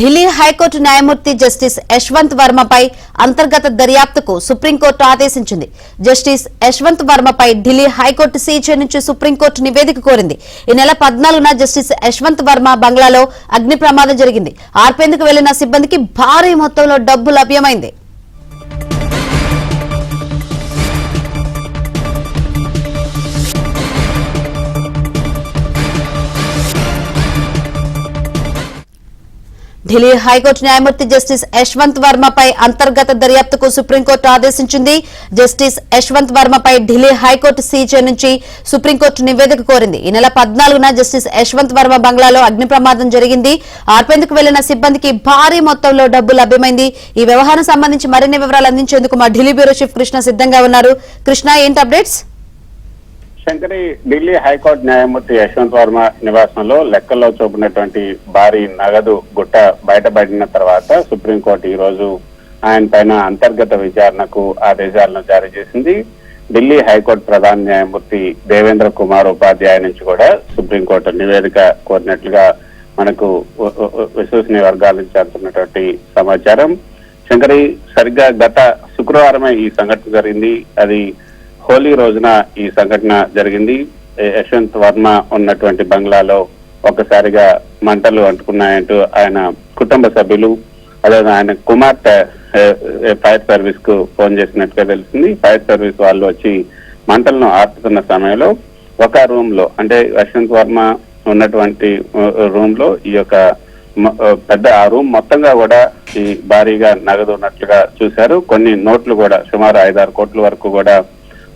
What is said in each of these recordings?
Delhi high court న్యాయమూర్తి justice Yashwant వర్మపై అంతర్గత దర్యాప్తుకు సుప్రీంకోర్టు ఆదేశించింది. జస్టిస్ యశ్వంత్ వర్మపై ఢిల్లీ హైకోర్టు సీజే నుంచి సుప్రీంకోర్టు నివేదిక కోరింది. ఈ నెల పద్నాలుగున జస్టిస్ యశ్వంత్ వర్మ బంగ్లాలో అగ్ని ప్రమాదం జరిగింది. ఆర్పేందుకు వెళ్ళిన సిబ్బందికి భారీ మొత్తంలో డబ్బు లభ్యమైంది. ఢిల్లీ హైకోర్టు న్యాయమూర్తి జస్టిస్ యశ్వంత్ వర్మపై అంతర్గత దర్యాప్తుకు సుప్రీంకోర్టు ఆదేశించింది. జస్టిస్ యశ్వంత్ వర్మపై ఢిల్లీ హైకోర్టు సీజే నుంచి సుప్రీంకోర్టు నివేదిక కోరింది. ఈ నెల పద్నాలుగున జస్టిస్ యశ్వంత్ వర్మ బంగ్లాలో అగ్ని ప్రమాదం జరిగింది. ఆర్పేందుకు వెళ్ళిన సిబ్బందికి భారీ మొత్తంలో డబ్బు లభ్యమైంది. ఈ వ్యవహారం సంబంధించి మరిన్ని వివరాలు అందించేందుకు మా ఢిల్లీ బ్యూరో చీఫ్ కృష్ణ సిద్ధంగా ఉన్నారు. కృష్ణ ఏంటి అప్డేట్స్? శంకరి ఢిల్లీ హైకోర్టు న్యాయమూర్తి యశ్వంత్ వర్మ నివాసంలో లెక్కల్లో చూపినటువంటి భారీ నగదు గుట్ట బయటపడిన తర్వాత సుప్రీంకోర్టు ఈ రోజు ఆయన పైన అంతర్గత విచారణకు ఆదేశాలను జారీ చేసింది. ఢిల్లీ హైకోర్టు ప్రధాన న్యాయమూర్తి దేవేంద్ర కుమార్ ఉపాధ్యాయ నుంచి కూడా సుప్రీంకోర్టు నివేదిక కోరినట్లుగా మనకు విశ్వసనీయ వర్గాల నుంచి అందుతున్నటువంటి సమాచారం. శంకరి సరిగ్గా గత శుక్రవారమే ఈ సంఘటన జరిగింది. అది హోలీ రోజున ఈ సంఘటన జరిగింది. యశ్వంత్ వర్మ ఉన్నటువంటి బంగ్లాలో ఒక్కసారిగా మంటలు అంటుకున్నాయంటూ ఆయన కుటుంబ సభ్యులు అదే ఆయన కుమార్తె ఫైర్ సర్వీస్కు ఫోన్ చేసినట్టుగా తెలిసింది. ఫైర్ సర్వీస్ వాళ్ళు వచ్చి మంటలను ఆర్పుతున్న సమయంలో ఒక రూమ్లో అంటే యశ్వంత్ వర్మ ఉన్నటువంటి రూమ్లో ఈ యొక్క పెద్ద ఆ రూమ్ మొత్తంగా కూడా ఈ భారీగా నగదు ఉన్నట్లుగా చూశారు. కొన్ని నోట్లు కూడా సుమారు ఐదారు కోట్ల వరకు కూడా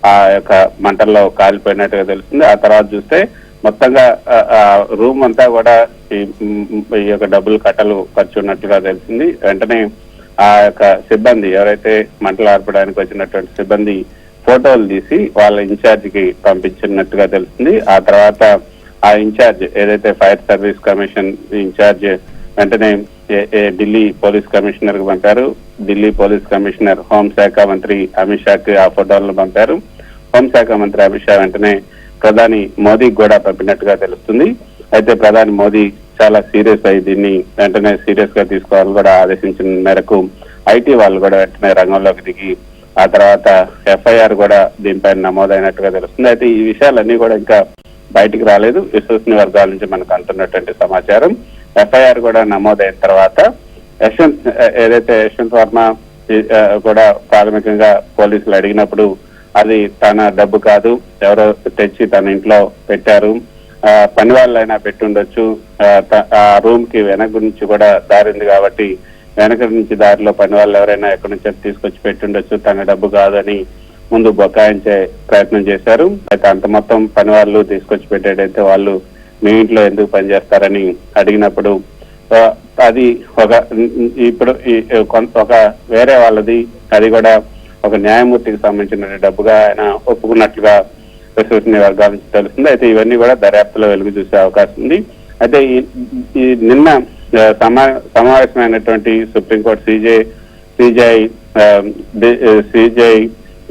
ఆ యొక్క మంటల్లో కాలిపోయినట్టుగా తెలుస్తుంది. ఆ తర్వాత చూస్తే మొత్తంగా ఆ- రూమ్ అంతా కూడా ఈ ఈ యొక్క డబ్బులు కట్టలు ఖర్చు ఉన్నట్టుగా తెలిసింది వెంటనే ఆ యొక్క సిబ్బంది ఎవరైతే మంటలు ఆర్పడానికి వచ్చినటువంటి సిబ్బంది ఫోటోలు తీసి వాళ్ళ ఇన్ఛార్జికి పంపించినట్టుగా తెలుస్తుంది. ఆ తర్వాత ఆ ఇన్ఛార్జ్ ఏదైతే ఫైర్ సర్వీస్ కమిషన్ ఇన్ఛార్జ్ వెంటనే ఢిల్లీ పోలీస్ కమిషనర్కు పంపారు. ఢిల్లీ పోలీస్ కమిషనర్ హోంశాఖ మంత్రి అమిత్ షాకి ఆ ఫోటోలను పంపారు. హోంశాఖ మంత్రి అమిత్ షా వెంటనే ప్రధాని మోదీకి కూడా పంపినట్టుగా తెలుస్తుంది. అయితే ప్రధాని మోదీ చాలా సీరియస్ అయి దీన్ని వెంటనే సీరియస్గా తీసుకోవాలని కూడా ఆదేశించిన మేరకు ఐటీ వాళ్ళు కూడా వెంటనే రంగంలోకి దిగి ఆ తర్వాత ఎఫ్ఐఆర్ కూడా దీనిపైన నమోదైనట్టుగా తెలుస్తుంది. అయితే ఈ విషయాలన్నీ కూడా ఇంకా బయటికి రాలేదు. విశ్వసనీయ వర్గాల నుంచి మనకు అంటున్నటువంటి సమాచారం. ఎఫ్ఐఆర్ కూడా నమోదైన తర్వాత యశ్వంత్ ఏదైతే యశ్వంత్ వర్మ కూడా ప్రాథమికంగా పోలీసులు అడిగినప్పుడు అది తన డబ్బు కాదు ఎవరో తెచ్చి తన ఇంట్లో పెట్టారు. ఆ, పని వాళ్ళైనా పెట్టుండొచ్చు. ఆ, ఆ రూమ్కి వెనక నుంచి కూడా దారి ఉంది కాబట్టి వెనక నుంచి దారిలో పని వాళ్ళు ఎవరైనా ఎక్కడి నుంచి తీసుకొచ్చి పెట్టుండొచ్చు. తన డబ్బు కాదని ముందు బొకాయించే ప్రయత్నం చేశారు. అయితే అంత మొత్తం పని వాళ్ళు తీసుకొచ్చి పెట్టేటైతే వాళ్ళు మీ ఇంట్లో ఎందుకు పనిచేస్తారని అడిగినప్పుడు అది ఒక ఇప్పుడు ఈ కొంత ఒక వేరే వాళ్ళది అది కూడా ఒక న్యాయమూర్తికి సంబంధించిన డబ్బుగా ఆయన ఒప్పుకున్నట్లుగా విశ్వసనీయ వర్గాల నుంచి తెలుస్తుంది. అయితే ఇవన్నీ కూడా దర్యాప్తులో వెలుగు చూసే అవకాశం ఉంది. అయితే ఈ నిన్న సమా సమావేశమైనటువంటి సుప్రీంకోర్టు సిజే సిజై సిజై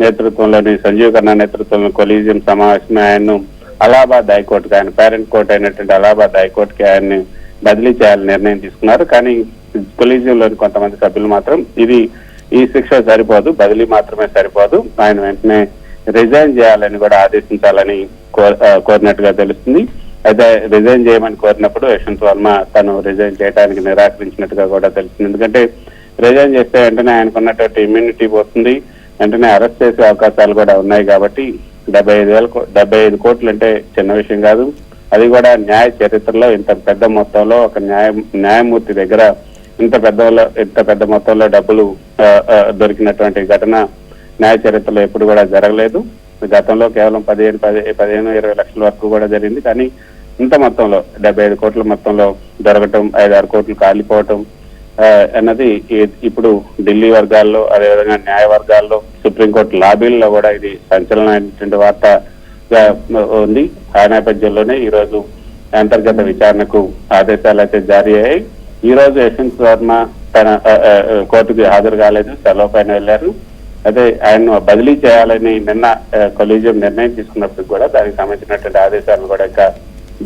నేతృత్వంలోని సంజీవ్ ఖన్నా నేతృత్వంలో కొలీజియం సమావేశమే ఆయన్ను అలహాబాద్ హైకోర్టుకి ఆయన పేరెంట్ కోర్టు అయినటువంటి అలహాబాద్ హైకోర్టుకి ఆయన్ని బదిలీ చేయాలని నిర్ణయం తీసుకున్నారు. కానీ కొలీజియంలోని కొంతమంది సభ్యులు మాత్రం ఇది ఈ శిక్ష సరిపోదు బదిలీ మాత్రమే సరిపోదు. ఆయన వెంటనే రిజైన్ చేయాలని కూడా ఆదేశించాలని కో- కోరినట్టుగా తెలుస్తుంది. అయితే రిజైన్ చేయమని కోరినప్పుడు యశ్వంత్ వర్మ తను రిజైన్ చేయడానికి నిరాకరించినట్టుగా కూడా తెలుస్తుంది. ఎందుకంటే రిజైన్ చేస్తే వెంటనే ఆయనకున్నటువంటి ఇమ్యూనిటీ పోతుంది. వెంటనే అరెస్ట్ చేసే అవకాశాలు కూడా ఉన్నాయి కాబట్టి డెబ్బై ఐదు వేల కో- డెబ్బై ఐదు కోట్లు అంటే చిన్న విషయం కాదు. అది కూడా న్యాయ చరిత్రలో ఇంత పెద్ద మొత్తంలో ఒక న్యాయ న్యాయమూర్తి దగ్గర ఇంత పెద్ద ఇంత పెద్ద మొత్తంలో డబ్బులు దొరికినటువంటి ఘటన న్యాయ చరిత్రలో ఎప్పుడు కూడా జరగలేదు. గతంలో కేవలం పదిహేను పది పదిహేను ఇరవై లక్షల వరకు కూడా జరిగింది. కానీ ఇంత మొత్తంలో డెబ్బై ఐదు కోట్ల మొత్తంలో దొరకటం ఐదు ఆరు కోట్లు కాలిపోవటం అన్నది ఇప్పుడు ఢిల్లీ వర్గాల్లో అదేవిధంగా న్యాయ వర్గాల్లో సుప్రీంకోర్టు లాబీల్లో కూడా ఇది సంచలనమైనటువంటి వార్తగా ఉంది. ఆ నేపథ్యంలోనే ఈ రోజు అంతర్గత విచారణకు ఆదేశాలు అయితే జారీ అయ్యాయి. ఈ రోజు యశ్వంత్ వర్మ తన కోర్టుకి హాజరు కాలేదు సెలవు పైన వెళ్ళారు. అదే ఆయన్ను బదిలీ చేయాలని నిన్న కొలీజియం నిర్ణయం తీసుకున్నప్పుడు కూడా దానికి సంబంధించినటువంటి ఆదేశాలను కూడా ఇంకా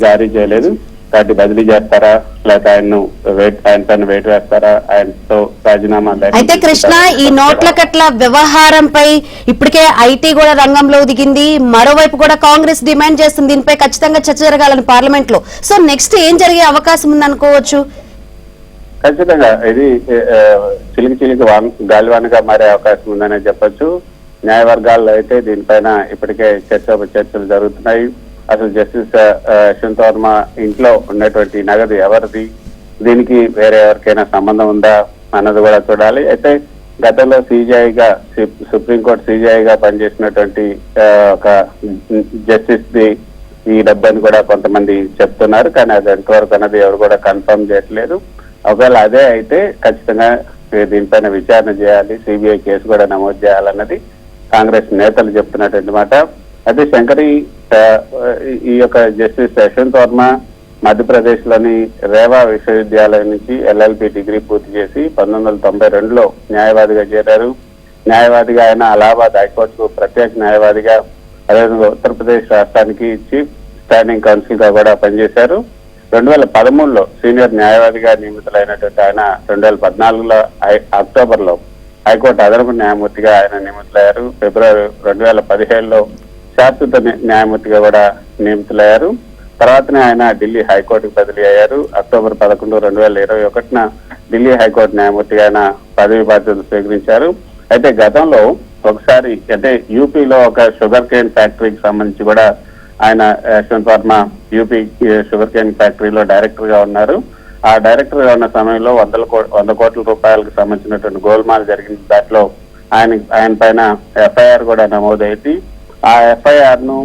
జారీ చేయలేదు. కాబట్టి బదిలీ చేస్తారా? లేకపోతే ఆయన్ను వెయిట్ ఆయన పైన వెయిట్ వేస్తారా ఆయనతో రాజీనామా అయితే కృష్ణ ఈ నోట్ల కట్ల వ్యవహారంపై ఇప్పటికే ఐటీ కూడా రంగంలో దిగింది. మరోవైపు కూడా కాంగ్రెస్ డిమాండ్ చేస్తుంది. దీనిపై ఖచ్చితంగా చర్చ జరగాలని పార్లమెంట్లో సో నెక్స్ట్ ఏం జరిగే అవకాశం ఉంది అనుకోవచ్చు? ఖచ్చితంగా ఇది చిలికి చిలికి వాన్ గాలివానగా మారే అవకాశం ఉందనే చెప్పొచ్చు. న్యాయ వర్గాల్లో అయితే దీనిపైన ఇప్పటికే చర్చ చర్చలు జరుగుతున్నాయి. అసలు జస్టిస్ యశ్వంత్ వర్మ ఇంట్లో ఉన్నటువంటి నగదు ఎవరిది? దీనికి వేరే ఎవరికైనా సంబంధం ఉందా అన్నది కూడా చూడాలి. అయితే గతంలో సిజిఐగా సుప్రీంకోర్టు సిజిఐగా పనిచేసినటువంటి ఒక జస్టిస్ ది ఈ డబ్బని కూడా కొంతమంది చెప్తున్నారు. కానీ అది ఎంతవరకు అన్నది ఎవరు కూడా కన్ఫర్మ్ చేయట్లేదు. ఒకవేళ అదే అయితే ఖచ్చితంగా దీనిపైన విచారణ చేయాలి. సిబిఐ కేసు కూడా నమోదు చేయాలన్నది కాంగ్రెస్ నేతలు చెప్తున్నటువంటి మాట. అయితే శంకరి ఈ యొక్క జస్టిస్ యశ్వంత్ వర్మ మధ్యప్రదేశ్లోని రేవా విశ్వవిద్యాలయం నుంచి ఎల్ఎల్బి డిగ్రీ పూర్తి చేసి పంతొమ్మిది వందల తొంభై రెండులో న్యాయవాదిగా చేరారు. న్యాయవాదిగా ఆయన అలహాబాద్ హైకోర్టుకు ప్రత్యేక న్యాయవాదిగా అదేవిధంగా ఉత్తరప్రదేశ్ రాష్ట్రానికి చీఫ్ స్టాండింగ్ కౌన్సిల్గా కూడా పనిచేశారు. రెండు వేల పదమూడులో సీనియర్ న్యాయవాదిగా నియమితులైనటువంటి ఆయన రెండు వేల పద్నాలుగులో ఐ- అక్టోబర్లో హైకోర్టు అదనపు న్యాయమూర్తిగా ఆయన నియమితులయ్యారు. ఫిబ్రవరి రెండు వేల పదిహేడులో శాశ్వత న్యాయమూర్తిగా కూడా నియమితులయ్యారు. తర్వాతనే ఆయన ఢిల్లీ హైకోర్టుకు బదిలీ అయ్యారు. అక్టోబర్ పదకొండు రెండు వేల ఇరవై ఒకటిన ఢిల్లీ హైకోర్టు న్యాయమూర్తిగా ఆయన పదవి బాధ్యతలు స్వీకరించారు. అయితే గతంలో ఒకసారి అంటే యూపీలో ఒక షుగర్ కేన్ ఫ్యాక్టరీకి సంబంధించి కూడా ఆయన Yashwant Varma UP sugar cane ఫ్యాక్టరీలో డైరెక్టర్గా ఉన్నారు. ఆ డైరెక్టర్గా ఉన్న సమయంలో వందల వంద కోట్ల రూపాయలకు సంబంధించినటువంటి గోల్మాల్ జరిగిన దాంట్లో ఆయన ఆయన పైన ఎఫ్ఐఆర్ కూడా నమోదైంది. ఆ ఎఫ్ఐఆర్ను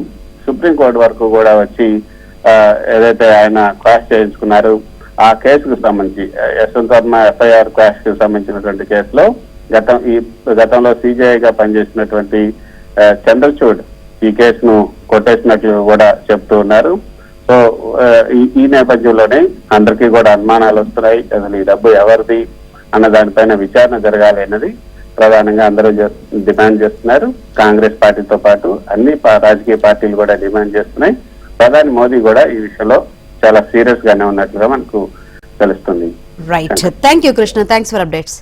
సుప్రీంకోర్టు వరకు కూడా వచ్చి ఏదైతే ఆయన క్వాష్ చేయించుకున్నారు ఆ కేసుకు సంబంధించి యశ్వంత్ వర్మ ఎఫ్ఐఆర్ క్వాష్కు సంబంధించినటువంటి కేసులో గతం ఈ గతంలో సిజేఐగా పనిచేసినటువంటి చంద్రచూడ్ ఈ కేసును కొట్టేసినట్లు కూడా చెప్తూ ఉన్నారు. సో ఈ- ఈ నేపథ్యంలోనే అందరికీ కూడా అనుమానాలు వస్తున్నాయి. అసలు ఈ డబ్బు ఎవరిది అన్న దానిపైన విచారణ జరగాలి అన్నది ప్రధానంగా అందరూ డిమాండ్ చేస్తున్నారు. కాంగ్రెస్ పార్టీతో పాటు అన్ని రాజకీయ పార్టీలు కూడా డిమాండ్ చేస్తున్నాయి. ప్రధాని మోదీ కూడా ఈ విషయంలో చాలా సీరియస్ గానే ఉన్నట్లుగా మనకు తెలుస్తుంది. Right thank you Krishna thanks for updates